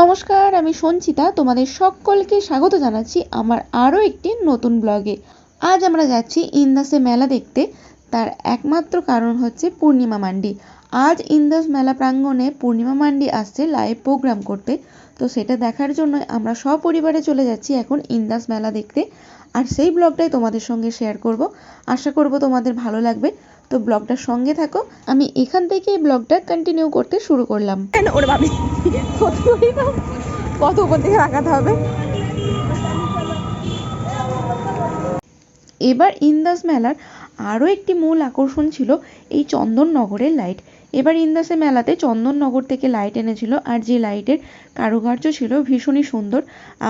নমস্কার, আমি সঞ্চিতা। তোমাদের সকলকে স্বাগত জানাচ্ছি আমার আরও একটি নতুন ব্লগে। আজ আমরা যাচ্ছি ইন্দাসে মেলা দেখতে। তার একমাত্র কারণ হচ্ছে পূর্ণিমা মান্ডি। আজ ইন্দাস মেলা প্রাঙ্গণে পূর্ণিমা মান্ডি আসছে লাইভ প্রোগ্রাম করতে। তো সেটা দেখার জন্য আমরা সপরিবারে চলে যাচ্ছি এখন ইন্দাস মেলা দেখতে। আর সেই ব্লগটাই তোমাদের সঙ্গে শেয়ার করব। আশা করব তোমাদের ভালো লাগবে। তো ব্লগটার সঙ্গে থাকো। আমি এখান থেকে এই ব্লগটা কন্টিনিউ করতে শুরু করলাম। কেন ওরে বাবি তো কত উপর থেকে রাখাতে হবে? এবার ইন্দাস মেলার আরও একটি মূল আকর্ষণ ছিল এই চন্দননগরের লাইট। এবার ইন্দাসে মেলাতে চন্দননগর থেকে লাইট এনেছিল আর যে লাইটের কারুকার্য ছিল ভীষণই সুন্দর।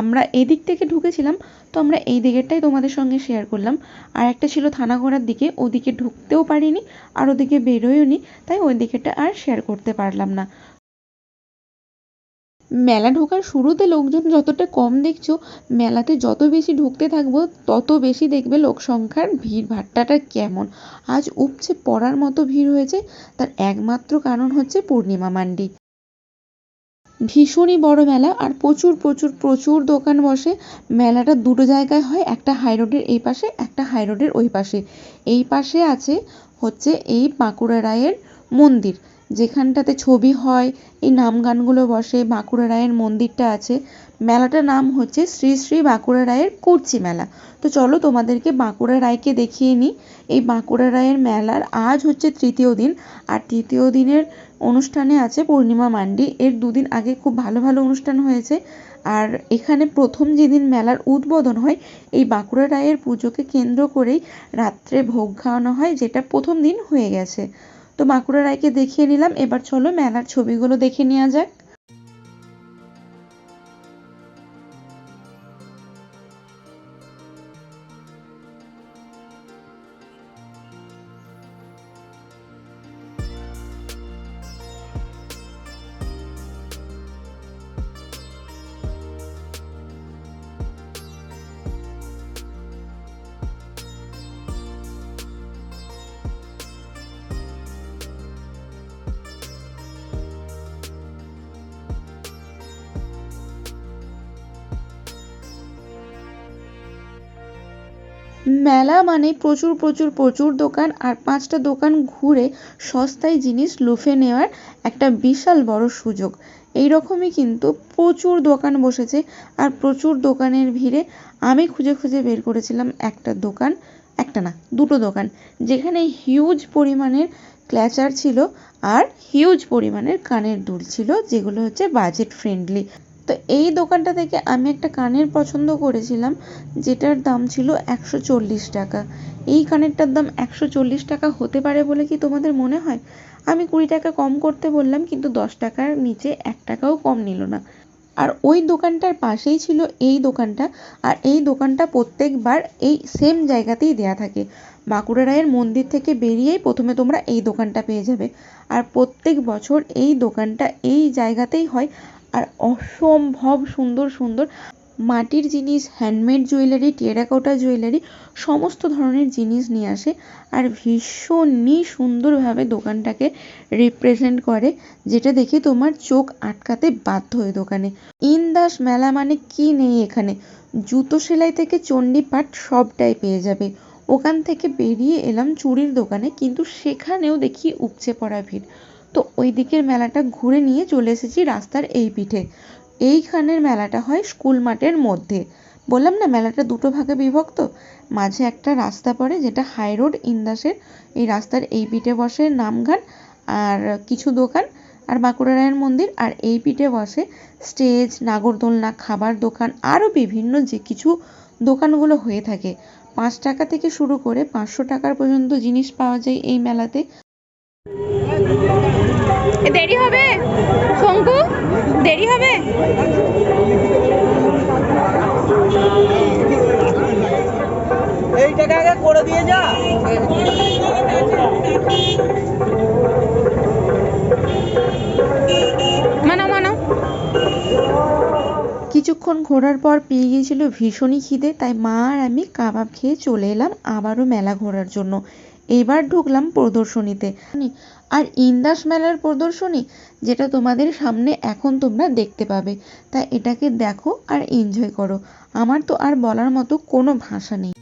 আমরা এদিক থেকে ঢুকেছিলাম, তো আমরা এই দিকেরটাই তোমাদের সঙ্গে শেয়ার করলাম। আর একটা ছিল থানাঘোড়ার দিকে, ওদিকে ঢুকতেও পারিনি আর ওদিকে বেরোয়ওনি তাই ওই দিকেরটা আর শেয়ার করতে পারলাম না। মেলা ঢোকার শুরুতে লোকজন যতটা কম দেখছ, মেলাতে যত বেশি ঢুকতে থাকব, তত বেশি দেখবে লোক সংখ্যার ভিড়। ভাট্টাটা কেমন? আজ উপচে পড়ার মতো ভিড় হয়েছে, তার একমাত্র কারণ হচ্ছে পূর্ণিমা মান্ডি। ভীষণই বড় মেলা আর প্রচুর প্রচুর প্রচুর দোকান বসে। মেলাটা দুটো জায়গায় হয়, একটা হাই রোডের এই পাশে, একটা হাই রোডের ওই পাশে। এই পাশে আছে হচ্ছে এই বাঁকুড়া রায়ের মন্দির। যেখানটাতে ছবি হয়, এই নাম গানগুলো বসে, বাঁকুড়া রায়ের মন্দিরটা আছে। মেলাটার নাম হচ্ছে শ্রী শ্রী বাঁকুড়া রায়ের কুর্চি মেলা। তো চলো তোমাদেরকে বাঁকুড়া রায়কে দেখিয়ে নিই এই বাঁকুড়া রায়ের মেলার আজ হচ্ছে তৃতীয় দিন। আর তৃতীয় দিনের অনুষ্ঠানে আছে পূর্ণিমা মান্ডি। এর দুদিন আগে খুব ভালো ভালো অনুষ্ঠান হয়েছে। আর এখানে প্রথম যেদিন মেলার উদ্বোধন হয়, এই বাঁকুড়া রায়ের পুজোকে কেন্দ্র করেই রাত্রে ভোগ খাওয়ানো হয়, যেটা প্রথম দিন হয়ে গেছে। তো বাঁকুড়া রায়কে দেখিয়ে নিলাম। এবার চলো মেলার ছবিগুলো দেখে নেওয়া যাক। মেলা মানে প্রচুর প্রচুর প্রচুর দোকান আর পাঁচটা দোকান ঘুরে সস্তায় জিনিস লুফে নেওয়ার একটা বিশাল বড় সুযোগ। এই রকমই কিন্তু প্রচুর দোকান বসেছে আর প্রচুর দোকানের ভিড়ে আমি খুঁজে খুঁজে বের করেছিলাম একটা দোকান, একটা না, দুটো দোকান, যেখানে হিউজ পরিমাণের ক্ল্যাচার ছিল আর হিউজ পরিমাণের কানের দুল ছিল, যেগুলো হচ্ছে বাজেট ফ্রেন্ডলি তো এই দোকানটা থেকে আমি একটা কানের পছন্দ করেছিলাম, যেটার দাম ছিল একশো চল্লিশ টাকা। এই কানেরটার দাম একশো চল্লিশ টাকা হতে পারে বলে কি তোমাদের মনে হয়? আমি কুড়ি টাকা কম করতে বললাম, কিন্তু দশ টাকার নিচে এক টাকাও কম নিল না। আর ওই দোকানটার পাশেই ছিল এই দোকানটা, আর এই দোকানটা প্রত্যেকবার এই সেম জায়গাতেই দেয়া থাকে। বাঁকুড়া রায়ের মন্দির থেকে বেরিয়েই প্রথমে তোমরা এই দোকানটা পেয়ে যাবে। আর প্রত্যেক বছর এই দোকানটা এই জায়গাতেই হয়। আর অসম্ভব সুন্দর সুন্দর মাটির জিনিস হ্যান্ডমেড জুয়েলারি টেরাকোটা জুয়েলারি সমস্ত ধরনের জিনিস নিয়ে আসে আর ভীষণই সুন্দরভাবে দোকানটাকে রিপ্রেজেন্ট করে, যেটা দেখে তোমার চোখ আটকাতে বাধ্য হয় দোকানে। ইন্দাস মেলা মানে কি নেই এখানে? জুতো সেলাই থেকে চণ্ডীপাঠ সবটাই পেয়ে যাবে। ওখান থেকে বেরিয়ে এলাম চুড়ির দোকানে, কিন্তু সেখানেও দেখি উপচে পড়া ভিড়। তো ওই দিকের মেলাটা ঘুরে নিয়ে চলে এসেছি রাস্তার এই পিঠে। এইখানের মেলাটা হয় স্কুল মাঠের মধ্যে। বললাম না, মেলাটা দুটো ভাগে বিভক্ত? মাঝে একটা রাস্তা পড়ে যেটা হাই রোড, ইন্দাসের। এই রাস্তার এই পিঠে বসে নামগান আর কিছু দোকান আর বাঁকুড়া রায়ের মন্দির। আর এই পিঠে বসে স্টেজ, নাগরদোলনা, খাবার দোকান, আরও বিভিন্ন যে কিছু দোকানগুলো হয়ে থাকে। পাঁচ টাকা থেকে শুরু করে পাঁচশো টাকার পর্যন্ত জিনিস পাওয়া যায় এই মেলাতে। দেরি হবে? শঙ্কু দেরি হবে? এইটাকে আগে করে দিয়ে যা। মানো মানো কিছুক্ষণ ঘোরার পর পেয়ে গিয়েছিল ভীষণই খিদে তাই মা আর আমি কাবাব খেয়ে চলে এলাম আবারও মেলা ঘোরার জন্য। এবার ঢুকলাম প্রদর্শনীতে। আর ইন্দাস মেলার প্রদর্শনী, যেটা তোমাদের সামনে এখন তোমরা দেখতে পাবে। তাই এটাকে দেখো আর এনজয় করো। আমার তো আর বলার মতো কোনো ভাষা নেই।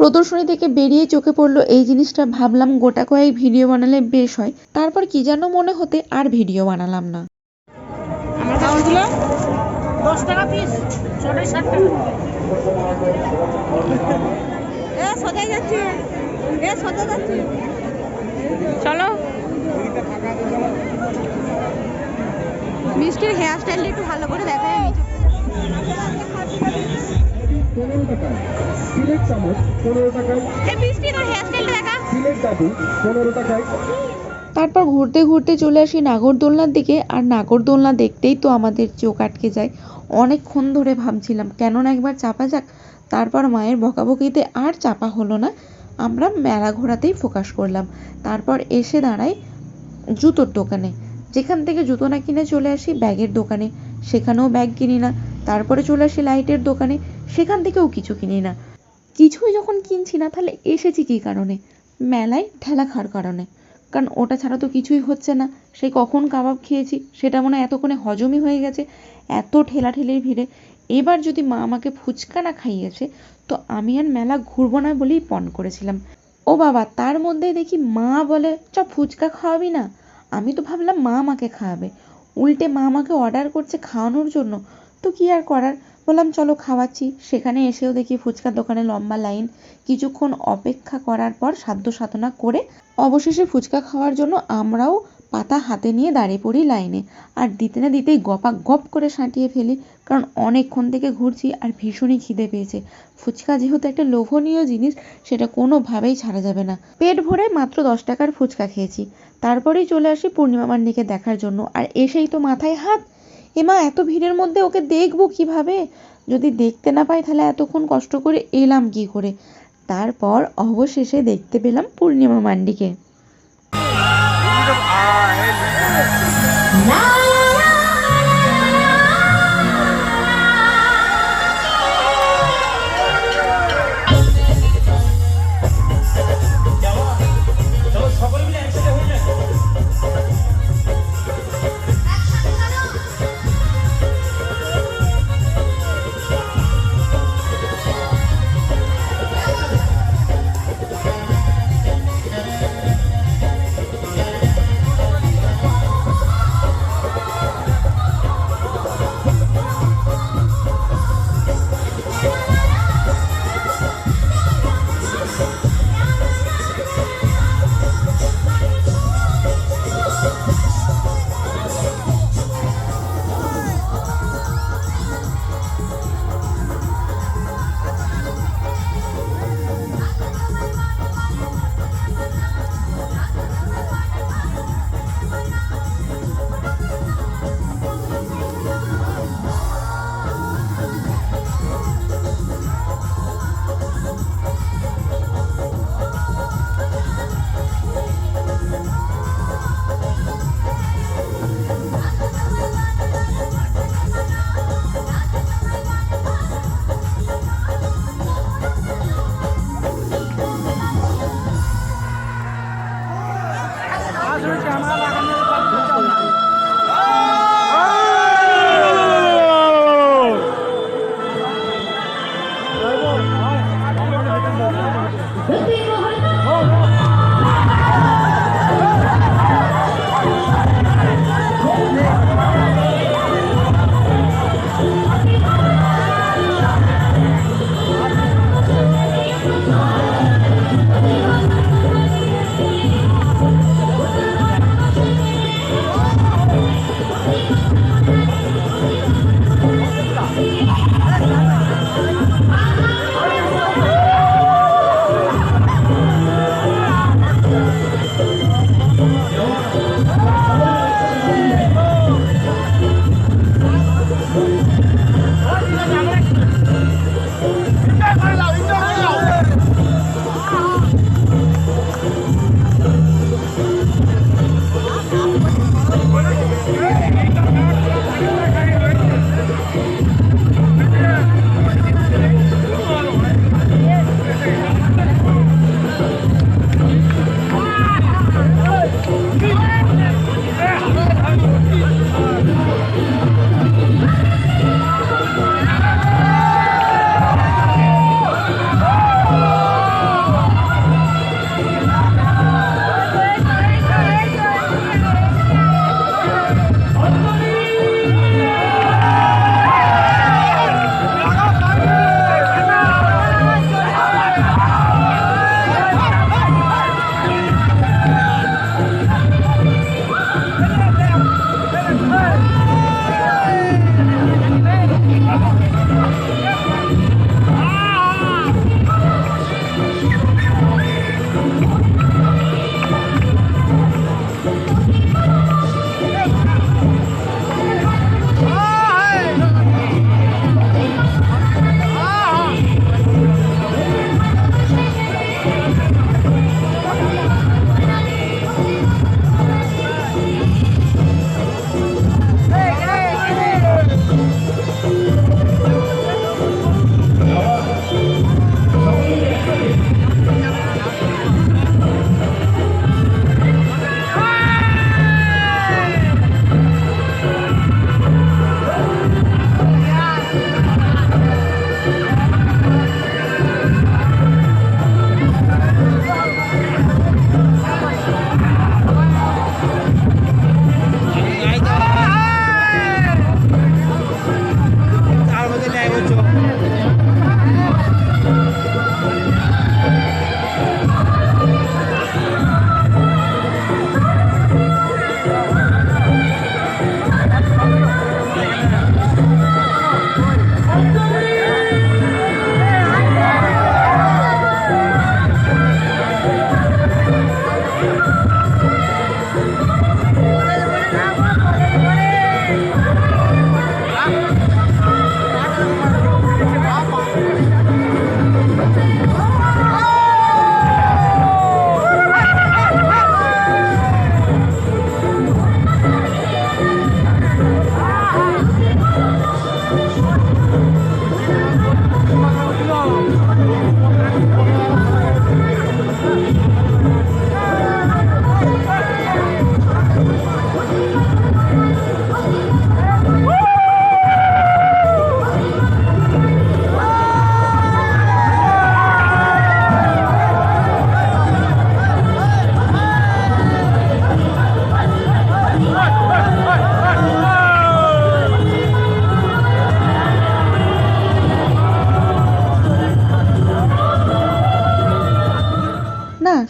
প্রদর্শনী থেকে বেরিয়ে চোখে পড়ল এই জিনিসটা। ভাবলাম গোটা কয়েক ভিডিও বানালে বেশ হয়। তারপর কি যেন মনে হতে আর ভিডিও বানালাম না। দশ টাকা পিস ছটায় ষাট টাকা। এ সোজা যাচ্ছে। এ সোজা যাচ্ছে। চলো। মিষ্টির হেয়ার স্টাইলটা একটু ভালো করে দেখায় আমি। পনেরো টাকায় সিলেট চামচ পনেরো টাকায়। সিলেট ডাবু পনেরো টাকায়। তারপর ঘুরতে ঘুরতে চলে আসি নাগরদোলনার দিকে আর নাগরদোলনা দেখতেই তো আমাদের চোখ আটকে যায়। অনেকক্ষণ ধরে ভাবছিলাম কেন না একবার চাপা যাক? তারপর মায়ের বকাবকিতে আর চাপা হলো না। আমরা মেলা ঘোরাতেই ফোকাস করলাম। তারপর এসে দাঁড়াই জুতোর দোকানে। যেখান থেকে জুতো না কিনে চলে আসি ব্যাগের দোকানে। সেখানেও ব্যাগ কিনি না। তারপরে চলে আসি লাইটের দোকানে, সেখান থেকেও কিছু কিনি না। কিছুই যখন কিনছি না, তাহলে এসেছি কী কারণে? মেলায় ঠেলা খাওয়ার কারণে। কারণ ওটা ছাড়া তো কিছুই হচ্ছে না। সেই কখন কাবাব খেয়েছি, সেটা মনে হয় এতক্ষণে হজমই হয়ে গেছে। এত ঠেলাঠেলির ভিড়ে। এবার যদি মা আমাকে ফুচকা না খাইয়েছে, তো আমি আর মেলা ঘুরবো না বলেই পণ করেছিলাম। ও বাবা, তার মধ্যেই দেখি মা বলে, চ, ফুচকা খাওয়াবি না? আমি তো ভাবলাম মা আমাকে খাওয়াবে। উল্টে মা আমাকে অর্ডার করছে খাওয়ানোর জন্য। তো কি আর করার? বললাম, চলো খাওয়াচ্ছি। সেখানে এসেও দেখি ফুচকার দোকানে লম্বা লাইন। কিছুক্ষণ অপেক্ষা করার পর সাধ্য সাধনা করে অবশেষে ফুচকা খাওয়ার জন্য আমরাও পাতা হাতে নিয়ে দাঁড়িয়ে পড়ি লাইনে। আর দিতে না দিতেই গপা গপ করে সাঁটিয়ে ফেলি, কারণ অনেকক্ষণ থেকে ঘুরছি আর ভীষণই খিদে পেয়েছে। ফুচকা যেহেতু একটা লোভনীয় জিনিস, সেটা কোনোভাবেই ছাড়া যাবে না। পেট ভরে মাত্র দশ টাকার ফুচকা খেয়েছি। তারপরেই চলে আসি পূর্ণিমা মান্ডিকে দেখার জন্য। আর এসেই তো মাথায় হাত এমা এত ভিড়ের মধ্যে ওকে দেখব কীভাবে? যদি দেখতে না পাই তাহলে এতক্ষণ কষ্ট করে এলাম কি করে? তারপর অবশেষে দেখতে পেলাম পূর্ণিমা মান্ডিকে। Mama.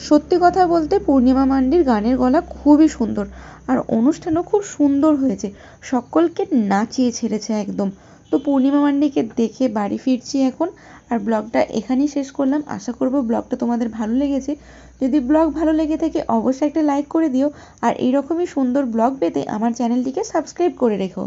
সত্যি কথা বলতে পূর্ণিমা মান্ডির গানের গলা খুবই সুন্দর। আর অনুষ্ঠানও খুব সুন্দর হয়েছে। সকলকে নাচিয়ে ছেড়েছে একদম। তো পূর্ণিমা মান্ডিকে দেখে বাড়ি ফিরছি এখন। আর ব্লগটা এখানেই শেষ করলাম। আশা করব ব্লগটা তোমাদের ভালো লেগেছে। যদি ব্লগ ভালো লেগে থাকে, অবশ্যই একটা লাইক করে দিও। আর এইরকমই সুন্দর ব্লগ পেতে আমার চ্যানেলটিকে সাবস্ক্রাইব করে রেখো।